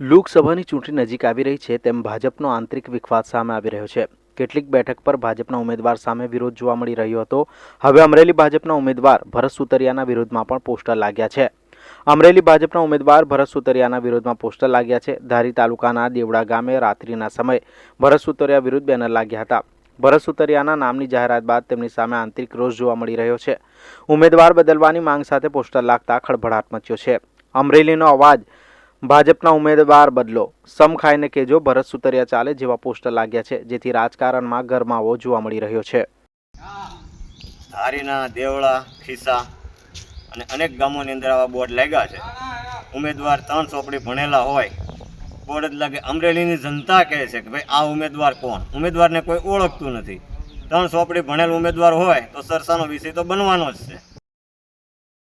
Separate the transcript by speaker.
Speaker 1: લોકસભાની ચૂંટણી નજીક આવી રહી છે તેમ ભાજપનો આંતરિક વિખવાદ સામે આવી રહ્યો છે. કેટલીક બેઠક પર ભાજપના ઉમેદવાર સામે વિરોધ જોવા મળી રહ્યો હતો. હવે અમરેલી ભાજપના ઉમેદવાર ભરત સુતરિયાના વિરોધમાં પણ પોસ્ટર લાગ્યા છે. અમરેલી ભાજપના ઉમેદવાર ભરત સુતરિયાના વિરોધમાં પોસ્ટર લાગ્યા છે. ધારી તાલુકાના દેવડા ગામે રાત્રિના સમયે ભરત સુતરિયા વિરુદ્ધ બેનર લાગ્યા હતા. ભરત સુતરિયાના નામની જાહેરાત બાદ તેમની સામે આંતરિક રોષ જોવા મળી રહ્યો છે. ઉમેદવાર બદલવાની માંગ સાથે પોસ્ટર લાગતા ખળભળાટ મચ્યો છે. અમરેલીનો અવાજ ભાજપના ઉમેદવાર બદલો. સમ ખાઈને કેજો ભરત સુતરિયા ચાલે જેવા પોસ્ટર લાગ્યા છે, જેથી રાજકારણમાં ગરમાવો જોવા મળી રહ્યો છે.
Speaker 2: ધારીના, દેવળા, ખિસ્સા અને અનેક ગામોની અંદર આવા બોર્ડ લાગ્યા છે. ઉમેદવાર ત્રણ ચોપડી ભણેલા હોય, બોર્ડ જ લાગે. અમરેલીની જનતા કહે છે કે ભાઈ, આ ઉમેદવાર કોણ? ઉમેદવારને કોઈ ઓળખતું નથી. ત્રણ ચોપડી ભણેલ ઉમેદવાર હોય, તો સરસાનો વિષય તો બનવાનો જ છે.